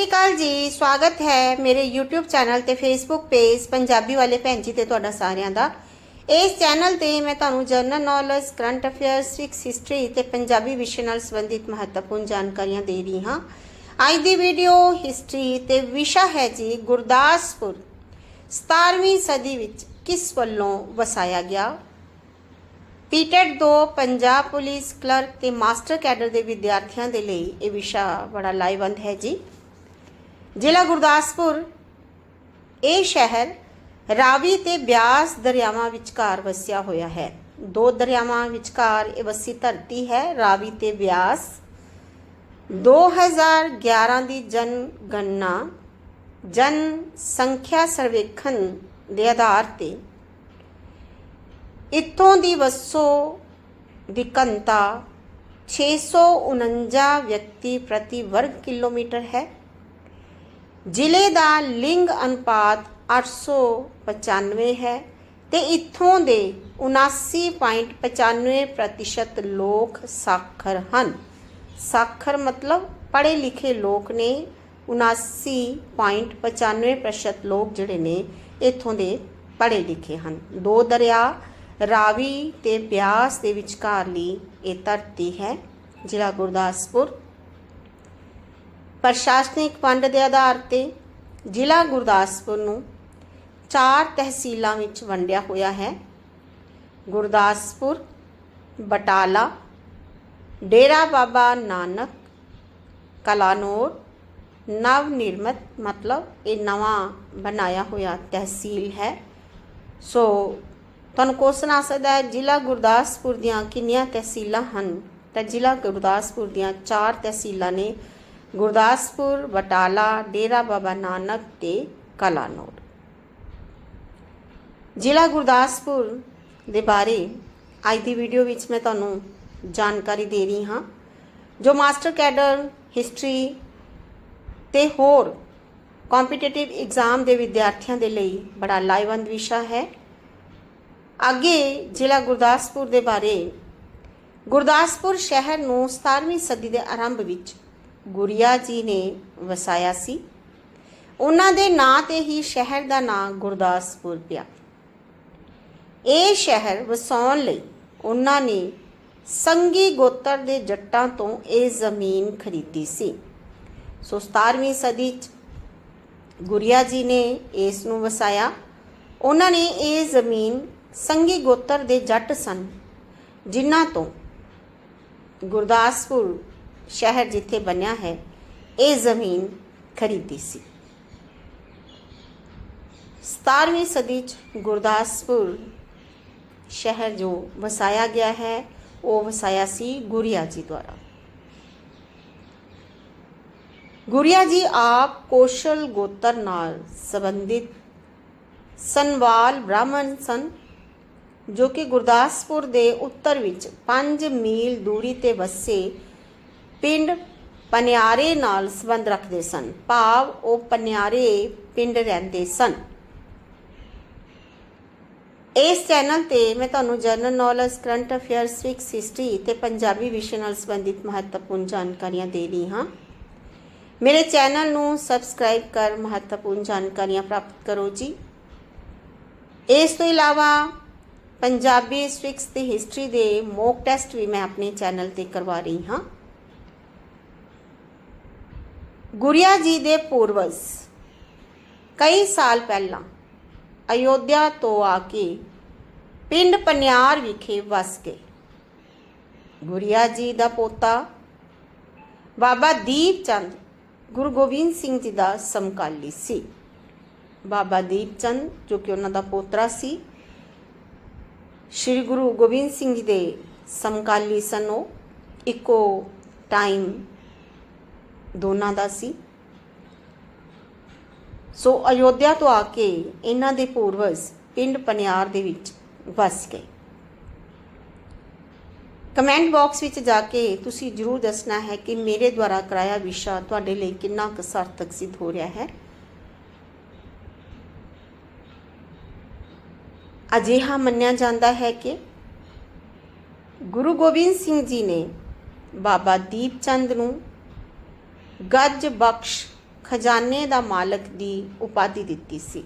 ਸ਼੍ਰੀ ਅਕਾਲ ਜੀ, ਸਵਾਗਤ ਹੈ ਮੇਰੇ YouTube ਚੈਨਲ ਤੇ Facebook ਪੇਜ ਪੰਜਾਬੀ ਵਾਲੇ ਭੈਣ ਜੀ ਤੇ ਤੁਹਾਡਾ ਸਾਰਿਆਂ ਦਾ। ਇਸ ਚੈਨਲ ਤੇ ਮੈਂ ਤੁਹਾਨੂੰ general knowledge current affairs Sikhs history ਤੇ ਪੰਜਾਬੀ ਵਿਸ਼ੇ ਨਾਲ ਸੰਬੰਧਿਤ ਮਹੱਤਵਪੂਰਨ ਜਾਣਕਾਰੀਆਂ ਦੇ ਰਹੀ ਹਾਂ। ਅੱਜ ਦੀ ਵੀਡੀਓ ਹਿਸਟਰੀ ਤੇ ਵਿਸ਼ਾ ਹੈ ਜੀ ਗੁਰਦਾਸਪੁਰ। 17ਵੀਂ ਸਦੀ ਵਿੱਚ ਕਿਸ ਵੱਲੋਂ ਵਸਾਇਆ ਗਿਆ? ਪੀਟਰ 2 ਪੰਜਾਬ ਪੁਲਿਸ ਕਲਰਕ ਤੇ ਮਾਸਟਰ ਕੈਡਰ ਦੇ ਵਿਦਿਆਰਥੀਆਂ ਦੇ ਲਈ ਇਹ ਵਿਸ਼ਾ ਬੜਾ ਲਾਹੇਵੰਦ ਹੈ ਜੀ। ਜ਼ਿਲ੍ਹਾ ਗੁਰਦਾਸਪੁਰ, ਇਹ ਸ਼ਹਿਰ ਰਾਵੀ ਤੇ ਬਿਆਸ ਦਰਿਆਵਾਂ ਵਿਚਕਾਰ ਵਸਿਆ ਹੋਇਆ ਹੈ। ਦੋ ਦਰਿਆਵਾਂ ਵਿਚਕਾਰ ਇਹ ਵਸੀ ਧਰਤੀ ਹੈ, ਰਾਵੀ ਤੇ ਬਿਆਸ। 2011 ਦੀ ਜਨਗਣਨਾ ਜਨ ਸੰਖਿਆ ਸਰਵੇਖਣ ਦੇ ਆਧਾਰ ਤੇ ਇੱਥੋਂ ਦੀ ਵਸੋਂ ਦੀ ਘਨਤਾ 649 ਵਿਅਕਤੀ ਪ੍ਰਤੀ ਵਰਗ ਕਿਲੋਮੀਟਰ ਹੈ। ਜ਼ਿਲ੍ਹੇ ਦਾ ਲਿੰਗ ਅਨੁਪਾਤ 895 ਹੈ ਤੇ ਇੱਥੋਂ ਦੇ 79.95% ਲੋਕ ਸਾਖਰ ਹਨ। ਸਾਖਰ ਮਤਲਬ ਪੜ੍ਹੇ ਲਿਖੇ ਲੋਕ ਨੇ। 79.95% ਲੋਕ ਜਿਹੜੇ ਨੇ, ਇੱਥੋਂ ਦੇ ਪੜ੍ਹੇ ਲਿਖੇ ਹਨ। ਦੋ ਦਰਿਆ, ਰਾਵੀ ਤੇ ਬਿਆਸ ਦੇ ਵਿਚਕਾਰਲੀ ਇਹ ਧਰਤੀ ਹੈ, ਜ਼ਿਲ੍ਹਾ ਗੁਰਦਾਸਪੁਰ। ਪ੍ਰਸ਼ਾਸਨਿਕ ਵੰਡ ਦੇ ਆਧਾਰ ਤੇ ਜ਼ਿਲ੍ਹਾ ਗੁਰਦਾਸਪੁਰ ਨੂੰ ਚਾਰ ਤਹਿਸੀਲਾਂ ਵਿੱਚ ਵੰਡਿਆ ਹੋਇਆ ਹੈ। ਗੁਰਦਾਸਪੁਰ, ਬਟਾਲਾ, ਡੇਰਾ ਬਾਬਾ ਨਾਨਕ, ਕਲਾਨੌਰ ਨਵ ਨਿਰਮਤ ਮਤਲਬ ਇਹ ਨਵਾਂ ਬਣਾਇਆ ਹੋਇਆ ਤਹਿਸੀਲ ਹੈ। ਸੋ ਤੁਹਾਨੂੰ ਕੁਐਸਚਨ ਆ ਸਕਦਾ ਹੈ, ਜ਼ਿਲ੍ਹਾ ਗੁਰਦਾਸਪੁਰ ਦੀਆਂ ਕਿੰਨੀਆਂ ਤਹਿਸੀਲਾਂ ਹਨ? ਤਾਂ ਜ਼ਿਲ੍ਹਾ ਗੁਰਦਾਸਪੁਰ ਦੀਆਂ ਚਾਰ ਤਹਿਸੀਲਾਂ ਨੇ ਗੁਰਦਾਸਪੁਰ, ਬਟਾਲਾ, ਡੇਰਾ ਬਾਬਾ ਨਾਨਕ ਤੇ ਕਲਾਨੌਰ। ਜ਼ਿਲ੍ਹਾ ਗੁਰਦਾਸਪੁਰ ਦੇ ਬਾਰੇ ਅੱਜ ਦੀ ਵੀਡੀਓ ਵਿੱਚ ਮੈਂ ਤੁਹਾਨੂੰ ਜਾਣਕਾਰੀ ਦੇ ਰਹੀ ਹਾਂ, ਜੋ ਮਾਸਟਰ ਕੈਡਰ, ਹਿਸਟਰੀ ਤੇ ਹੋਰ ਕੰਪੀਟੀਟਿਵ ਐਗਜ਼ਾਮ ਦੇ ਵਿਦਿਆਰਥੀਆਂ ਦੇ ਲਈ ਬੜਾ ਲਾਈਵੰਦ ਵਿਸ਼ਾ ਹੈ। ਅੱਗੇ ਜ਼ਿਲ੍ਹਾ ਗੁਰਦਾਸਪੁਰ ਦੇ ਬਾਰੇ, ਗੁਰਦਾਸਪੁਰ ਸ਼ਹਿਰ ਨੂੰ 17ਵੀਂ ਸਦੀ ਦੇ ਆਰੰਭ ਵਿੱਚ ਗੁਰੀਆ ਜੀ ਨੇ ਵਸਾਇਆ ਸੀ। ਉਹਨਾਂ ਦੇ ਨਾਂ ਤੇ ਹੀ ਸ਼ਹਿਰ ਦਾ ਨਾਂ ਗੁਰਦਾਸਪੁਰ ਪਿਆ। ਇਹ ਸ਼ਹਿਰ ਵਸਾਉਣ ਲਈ ਉਹਨਾਂ ਨੇ ਸੰਗੀ ਗੋਤਰ ਦੇ ਜੱਟਾਂ ਤੋਂ ਇਹ ਜ਼ਮੀਨ ਖਰੀਦੀ ਸੀ। ਸੋ 17ਵੀਂ ਸਦੀ ਚ ਗੁਰੀਆ ਜੀ ਨੇ ਇਸ ਨੂੰ ਵਸਾਇਆ। ਉਹਨਾਂ ਨੇ ਇਹ ਜ਼ਮੀਨ ਸੰਗੀ ਗੋਤਰ ਦੇ ਜੱਟ ਸਨ, ਜਿਨ੍ਹਾਂ ਤੋਂ ਗੁਰਦਾਸਪੁਰ ਸ਼ਹਿਰ ਜਿੱਥੇ ਬਣਿਆ ਹੈ, ਇਹ ਜ਼ਮੀਨ ਖਰੀਦੀ ਸੀ। 17ਵੀਂ ਸਦੀ ਚ ਗੁਰਦਾਸਪੁਰ ਸ਼ਹਿਰ ਜੋ ਵਸਾਇਆ ਗਿਆ ਹੈ, ਉਹ ਵਸਾਇਆ ਸੀ ਗੁਰੀਆ ਜੀ ਦੁਆਰਾ। ਗੁਰਿਆ ਜੀ ਆਪ ਕੋਸ਼ਲ ਗੋਤਰ ਨਾਲ ਸੰਬੰਧਿਤ ਸੰਵਾਲ ਬ੍ਰਾਹਮਣ ਸਨ, ਜੋ ਕਿ ਗੁਰਦਾਸਪੁਰ ਦੇ ਉੱਤਰ ਵਿੱਚ 5 ਮੀਲ ਦੂਰੀ ਤੇ ਵਸੇ ਪਿੰਡ ਪਨਿਆਰੇ ਨਾਲ ਸੰਬੰਧ ਰੱਖਦੇ ਸਨ। ਭਾਵ ਉਹ ਪਨਿਆਰੇ ਪਿੰਡ ਰਹਿੰਦੇ ਸਨ। ਇਸ ਚੈਨਲ ਤੇ ਮੈਂ ਤੁਹਾਨੂੰ general knowledge, current affairs, fix history ਤੇ ਪੰਜਾਬੀ ਵਿਸ਼ੇ ਨਾਲ ਸੰਬੰਧਿਤ ਮਹੱਤਵਪੂਰਨ ਜਾਣਕਾਰੀਆਂ ਦੇ ਰਹੀ ਹਾਂ। ਮੇਰੇ ਚੈਨਲ ਨੂੰ ਸਬਸਕ੍ਰਾਈਬ ਕਰ ਮਹੱਤਵਪੂਰਨ ਜਾਣਕਾਰੀਆਂ ਪ੍ਰਾਪਤ ਕਰੋ ਜੀ। ਇਸ ਤੋਂ ਇਲਾਵਾ ਪੰਜਾਬੀ ਸਟ੍ਰਿਕਸ ਤੇ ਹਿਸਟਰੀ ਦੇ ਮੌਕ ਟੈਸਟ ਵੀ ਮੈਂ ਆਪਣੇ ਚੈਨਲ ਤੇ ਕਰਵਾ ਰਹੀ ਹਾਂ। ਗੁਰਿਆ ਜੀ ਦੇ ਪੂਰਵਜ। ਕਈ ਸਾਲ ਪਹਿਲਾਂ ਅਯੋਧਿਆ ਤੋਂ ਆ ਕੇ ਪਿੰਡ ਪਨਿਆਰ ਵਿਖੇ ਵਸ ਗਏ। ਗੁਰਿਆ ਜੀ ਦਾ ਪੋਤਾ ਬਾਬਾ ਦੀਪ ਚੰਦ, ਗੁਰੂ ਗੋਬਿੰਦ ਸਿੰਘ ਜੀ ਦਾ ਸਮਕਾਲੀ ਸੀ। ਬਾਬਾ ਦੀਪ ਚੰਦ ਜੋ ਕਿ ਉਹਨਾਂ ਦਾ ਪੋਤਰਾ ਸੀ, ਸ੍ਰੀ ਗੁਰੂ ਗੋਬਿੰਦ ਸਿੰਘ ਜੀ ਦੇ ਸਮਕਾਲੀ ਸਨ ਉਹ। ਇੱਕੋ ਟਾਈਮ ਦੋਨਾਂ ਦਾ ਸੀ। ਸੋ ਅਯੋਧਿਆ ਤੋਂ ਆ ਕੇ ਇਹਨਾਂ ਦੇ ਪੂਰਵਜ ਪਿੰਡ ਪਨਿਆਰ ਦੇ ਵਿੱਚ ਵਸ ਗਏ। ਕਮੈਂਟ ਬਾਕਸ ਵਿੱਚ ਜਾ ਕੇ ਤੁਸੀਂ ਜਰੂਰ ਦੱਸਣਾ ਹੈ ਕਿ ਮੇਰੇ ਦੁਆਰਾ ਕਰਾਇਆ ਵਿਸ਼ਾ ਤੁਹਾਡੇ ਲਈ ਕਿੰਨਾ ਕੁ ਸਾਰਥਕ ਸਿੱਧ ਹੋ ਰਿਹਾ ਹੈ। ਅਜਿਹਾ ਮੰਨਿਆ ਜਾਂਦਾ ਹੈ ਕਿ ਗੁਰੂ ਗੋਬਿੰਦ ਸਿੰਘ ਜੀ ਨੇ ਬਾਬਾ ਦੀਪ ਚੰਦ ਨੂੰ ਗੱਜ ਬਖਸ਼ ਖਜ਼ਾਨੇ ਦਾ ਮਾਲਕ ਦੀ ਉਪਾਧੀ ਦਿੱਤੀ ਸੀ।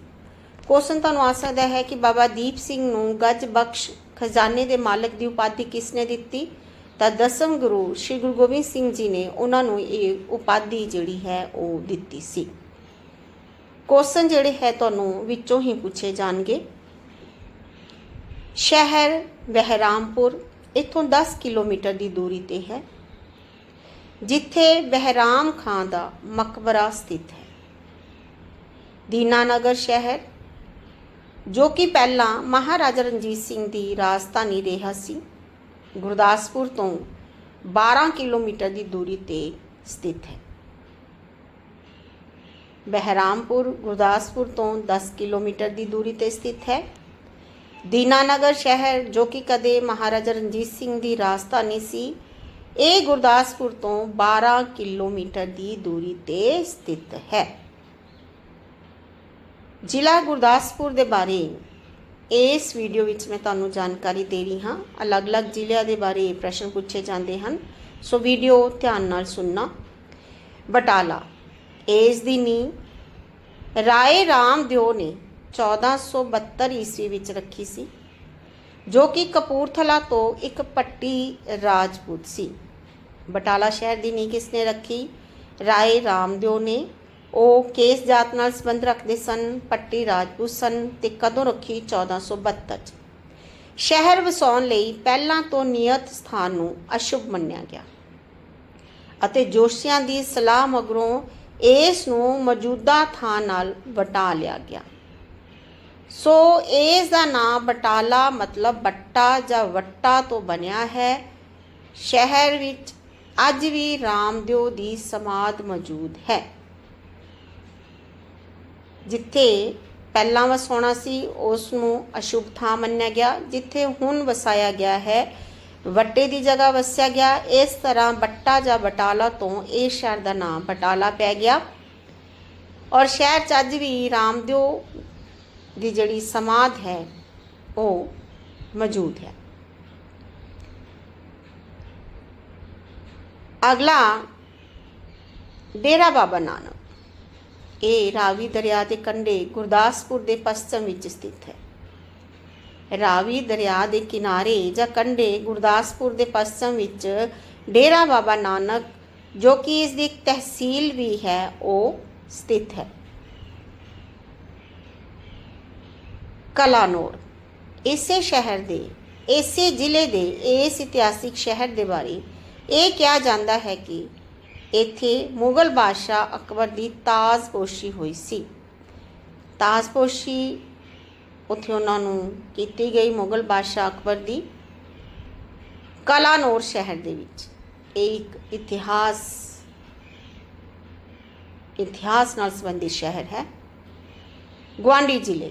ਕੁਐਸਚਨ ਤੁਹਾਨੂੰ ਆ ਸਕਦਾ ਹੈ ਕਿ ਬਾਬਾ ਦੀਪ ਸਿੰਘ ਨੂੰ ਗੱਜ ਬਖਸ਼ ਖਜ਼ਾਨੇ ਦੇ ਮਾਲਕ ਦੀ ਉਪਾਧੀ ਕਿਸ ਨੇ ਦਿੱਤੀ? ਤਾਂ ਦਸਮ ਗੁਰੂ ਸ੍ਰੀ ਗੁਰੂ ਗੋਬਿੰਦ ਸਿੰਘ ਜੀ ਨੇ ਉਹਨਾਂ ਨੂੰ ਇਹ ਉਪਾਧੀ ਜਿਹੜੀ ਹੈ ਉਹ ਦਿੱਤੀ ਸੀ। ਕੁਐਸਚਨ ਜਿਹੜੇ ਹੈ ਤੁਹਾਨੂੰ ਵਿੱਚੋਂ ਹੀ ਪੁੱਛੇ ਜਾਣਗੇ। ਸ਼ਹਿਰ ਬਹਿਰਾਮਪੁਰ, ਇੱਥੋਂ 10 ਕਿਲੋਮੀਟਰ ਦੀ ਦੂਰੀ ਤੇ ਹੈ। ਜਿੱਥੇ ਬਹਿਰਾਮ ਖਾਂ ਦਾ ਮਕਬਰਾ ਸਥਿਤ ਹੈ। ਦੀਨਾਨਗਰ ਸ਼ਹਿਰ, ਜੋ ਕਿ ਪਹਿਲਾਂ ਮਹਾਰਾਜਾ ਰਣਜੀਤ ਸਿੰਘ ਦੀ ਰਾਜਧਾਨੀ ਰਿਹਾ ਸੀ, ਗੁਰਦਾਸਪੁਰ ਤੋਂ 12 ਕਿਲੋਮੀਟਰ ਦੀ ਦੂਰੀ ਤੇ ਸਥਿਤ ਹੈ। ਬਹਿਰਾਮਪੁਰ, ਗੁਰਦਾਸਪੁਰ ਤੋਂ 10 ਕਿਲੋਮੀਟਰ ਦੀ ਦੂਰੀ ਤੇ ਸਥਿਤ ਹੈ। ਦੀਨਾਨਗਰ ਸ਼ਹਿਰ, ਜੋ ਕਿ ਕਦੇ ਮਹਾਰਾਜਾ ਰਣਜੀਤ ਸਿੰਘ ਦੀ ਰਾਜਧਾਨੀ ਸੀ ਇਹ ਗੁਰਦਾਸਪੁਰ ਤੋਂ 12 ਕਿਲੋਮੀਟਰ ਦੀ ਦੂਰੀ ਤੇ ਸਥਿਤ ਹੈ। ਜ਼ਿਲ੍ਹਾ ਗੁਰਦਾਸਪੁਰ ਦੇ ਬਾਰੇ ਇਸ ਵੀਡੀਓ ਵਿੱਚ ਮੈਂ ਤੁਹਾਨੂੰ ਜਾਣਕਾਰੀ ਦੇ ਰਹੀ ਹਾਂ। ਅਲੱਗ-ਅਲੱਗ ਜ਼ਿਲ੍ਹਿਆਂ ਦੇ ਬਾਰੇ ਪ੍ਰਸ਼ਨ ਪੁੱਛੇ ਜਾਂਦੇ ਹਨ। ਸੋ ਵੀਡੀਓ ਧਿਆਨ ਨਾਲ ਸੁਣਨਾ। ਬਟਾਲਾ, ਇਸ ਦੀ ਨੀਂਹ ਰਾਏ ਰਾਮ ਦਿਓ ਨੇ 1472 ਈਸਵੀ ਵਿੱਚ ਰੱਖੀ ਸੀ। ਜੋ ਕਿ ਕਪੂਰਥਲਾ ਤੋਂ ਇੱਕ ਪੱਟੀ ਰਾਜਪੂਤ ਸੀ। ਬਟਾਲਾ ਸ਼ਹਿਰ ਦੀ ਨੀਂਹ ਕਿਸ ਨੇ ਰੱਖੀ? ਰਾਏ ਰਾਮਦਿਓ ਨੇ। ਉਹ ਕੇਸ ਜਾਤ ਨਾਲ ਸੰਬੰਧ ਰੱਖਦੇ ਸਨ, ਪੱਟੀ ਰਾਜਪੂਤ ਸਨ ਤੇ ਕਦੋਂ ਰੱਖੀ? 1472 ਚ। ਸ਼ਹਿਰ ਵਸਾਉਣ ਲਈ ਪਹਿਲਾਂ ਤੋਂ ਨਿਯਤ ਸਥਾਨ ਨੂੰ ਅਸ਼ੁਭ ਮੰਨਿਆ ਗਿਆ। ਅਤੇ ਜੋਸ਼ੀਆਂ ਦੀ ਸਲਾਹ ਮਗਰੋਂ ਇਸ ਨੂੰ ਮੌਜੂਦਾ ਥਾਂ ਨਾਲ ਵਟਾ ਲਿਆ ਗਿਆ। ਸੋ ਇਸ ਦਾ ਨਾਮ ਬਟਾਲਾ ਮਤਲਬ ਬੱਟਾ ਜਾਂ ਵੱਟਾ ਤੋਂ ਬਣਿਆ ਹੈ। ਸ਼ਹਿਰ ਵਿੱਚ ਅੱਜ ਵੀ ਰਾਮਦਿਓ ਦੀ ਸਮਾਧ ਮੌਜੂਦ ਹੈ। ਜਿੱਥੇ ਪਹਿਲਾਂ ਵਸਾਉਣਾ ਸੀ ਉਸ ਨੂੰ ਅਸ਼ੁਭ ਥਾਂ ਮੰਨਿਆ ਗਿਆ, ਜਿੱਥੇ ਹੁਣ ਵਸਾਇਆ ਗਿਆ ਹੈ। ਵੱਟੇ ਦੀ ਜਗ੍ਹਾ ਵਸਿਆ ਗਿਆ। ਇਸ ਤਰ੍ਹਾਂ ਬੱਟਾ ਜਾਂ ਬਟਾਲਾ ਤੋਂ ਇਹ ਸ਼ਹਿਰ ਦਾ ਨਾਮ ਬਟਾਲਾ ਪੈ ਗਿਆ। ਔਰ ਸ਼ਹਿਰ ਚ ਅੱਜ ਵੀ ਰਾਮਦਿਓ ਦੀ ਜਿਹੜੀ ਸਮਾਧ ਹੈ, ਉਹ ਮੌਜੂਦ ਹੈ। ਅਗਲਾ, ਡੇਰਾ ਬਾਬਾ ਨਾਨਕ। ਇਹ ਰਾਵੀ ਦਰਿਆ ਦੇ ਕੰਢੇ ਗੁਰਦਾਸਪੁਰ ਦੇ ਪੱਛਮ ਵਿੱਚ ਸਥਿਤ ਹੈ। ਰਾਵੀ ਦਰਿਆ ਦੇ ਕਿਨਾਰੇ ਜਾਂ ਕੰਢੇ ਗੁਰਦਾਸਪੁਰ ਦੇ ਪੱਛਮ ਵਿੱਚ ਡੇਰਾ ਬਾਬਾ ਨਾਨਕ, ਜੋ ਕਿ ਇਸ ਦੀ ਤਹਿਸੀਲ ਵੀ ਹੈ, ਉਹ ਸਥਿਤ ਹੈ। ਕਲਾਨੌਰ। ਇਸੇ ਸ਼ਹਿਰ ਦੇ, ਇਸੇ ਜ਼ਿਲ੍ਹੇ ਦੇ, ਇਸ ਇਤਿਹਾਸਿਕ ਸ਼ਹਿਰ ਦੇ ਬਾਰੇ ਇਹ ਕਿਹਾ ਜਾਂਦਾ ਹੈ ਕਿ ਇੱਥੇ ਮੁਗਲ ਬਾਦਸ਼ਾਹ ਅਕਬਰ ਦੀ ਤਾਜਪੋਸ਼ੀ ਹੋਈ ਸੀ। ਤਾਜਪੋਸ਼ੀ ਉੱਥੇ ਉਹਨਾਂ ਨੂੰ ਕੀਤੀ ਗਈ ਮੁਗਲ ਬਾਦਸ਼ਾਹ ਅਕਬਰ ਦੀ ਕਲਾਨੌਰ ਸ਼ਹਿਰ ਦੇ ਵਿੱਚ। ਇਹ ਇੱਕ ਇਤਿਹਾਸ ਇਤਿਹਾਸ ਨਾਲ ਸੰਬੰਧਿਤ ਸ਼ਹਿਰ ਹੈ। ਗੁਆਂਢੀ ਜ਼ਿਲ੍ਹੇ।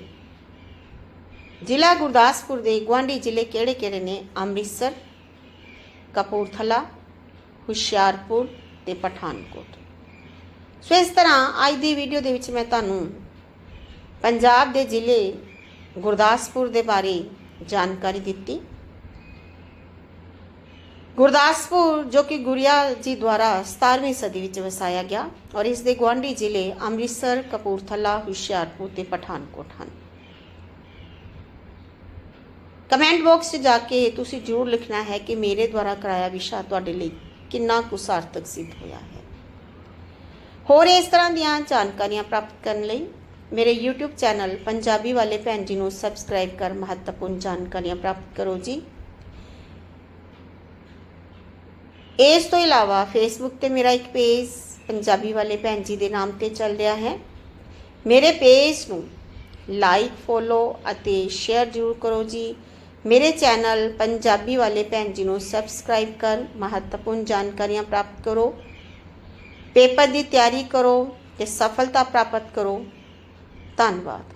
ਜ਼ਿਲ੍ਹਾ ਗੁਰਦਾਸਪੁਰ ਦੇ ਗੁਆਂਢੀ ਜ਼ਿਲ੍ਹੇ ਕਿਹੜੇ-ਕਿਹੜੇ ਨੇ? ਅੰਮ੍ਰਿਤਸਰ, ਕਪੂਰਥਲਾ, ਹੁਸ਼ਿਆਰਪੁਰ ਤੇ ਪਠਾਨਕੋਟ। ਸੋ ਇਸ ਤਰ੍ਹਾਂ ਅੱਜ ਦੀ ਵੀਡੀਓ ਦੇ ਵਿੱਚ ਮੈਂ ਤੁਹਾਨੂੰ ਪੰਜਾਬ ਦੇ ਜ਼ਿਲ੍ਹੇ ਗੁਰਦਾਸਪੁਰ ਦੇ ਬਾਰੇ ਜਾਣਕਾਰੀ ਦਿੱਤੀ। ਗੁਰਦਾਸਪੁਰ, ਜੋ ਕਿ ਗੁਰਿਆ ਜੀ ਦੁਆਰਾ 17ਵੀਂ ਸਦੀ ਵਿੱਚ ਵਸਾਇਆ ਗਿਆ ਔਰ ਇਸ ਦੇ ਗੁਆਂਢੀ ਜ਼ਿਲ੍ਹੇ ਅੰਮ੍ਰਿਤਸਰ, ਕਪੂਰਥਲਾ, ਹੁਸ਼ਿਆਰਪੁਰ ਤੇ ਪਠਾਨਕੋਟ ਹਨ। ਕਮੈਂਟ ਬਾਕਸ 'ਚ ਜਾ ਕੇ ਤੁਸੀਂ ਜ਼ਰੂਰ ਲਿਖਣਾ ਹੈ ਕਿ ਮੇਰੇ ਦੁਆਰਾ ਕਰਾਇਆ ਵਿਸ਼ਾ ਤੁਹਾਡੇ ਲਈ ਕਿੰਨਾ ਕੁ ਸਾਰਥਕ ਸਿੱਧ ਹੋਇਆ ਹੈ। ਹੋਰ ਇਸ ਤਰ੍ਹਾਂ ਦੀਆਂ ਜਾਣਕਾਰੀਆਂ ਪ੍ਰਾਪਤ ਕਰਨ ਲਈ ਮੇਰੇ YouTube ਚੈਨਲ ਪੰਜਾਬੀ ਵਾਲੇ ਭੈਣ ਜੀ ਨੂੰ ਸਬਸਕ੍ਰਾਈਬ ਕਰ ਮਹੱਤਵਪੂਰਨ ਜਾਣਕਾਰੀਆਂ ਪ੍ਰਾਪਤ ਕਰੋ ਜੀ। ਇਸ ਤੋਂ ਇਲਾਵਾ Facebook ਤੇ ਮੇਰਾ ਇੱਕ ਪੇਜ ਪੰਜਾਬੀ ਵਾਲੇ ਭੈਣ ਜੀ ਦੇ ਨਾਮ ਤੇ ਚੱਲ ਰਿਹਾ ਹੈ। ਮੇਰੇ ਪੇਜ ਨੂੰ ਲਾਈਕ ਫੋਲੋ ਅਤੇ ਸ਼ੇਅਰ ਜ਼ਰੂਰ ਕਰੋ ਜੀ। ਮੇਰੇ ਚੈਨਲ ਪੰਜਾਬੀ ਵਾਲੇ ਭੈਣ ਜੀ ਨੂੰ ਸਬਸਕ੍ਰਾਈਬ ਕਰ, ਮਹੱਤਵਪੂਰਨ ਜਾਣਕਾਰੀਆਂ ਪ੍ਰਾਪਤ ਕਰੋ, ਪੇਪਰ ਦੀ ਤਿਆਰੀ ਕਰੋ ਤੇ ਸਫਲਤਾ ਪ੍ਰਾਪਤ ਕਰੋ। ਧੰਨਵਾਦ।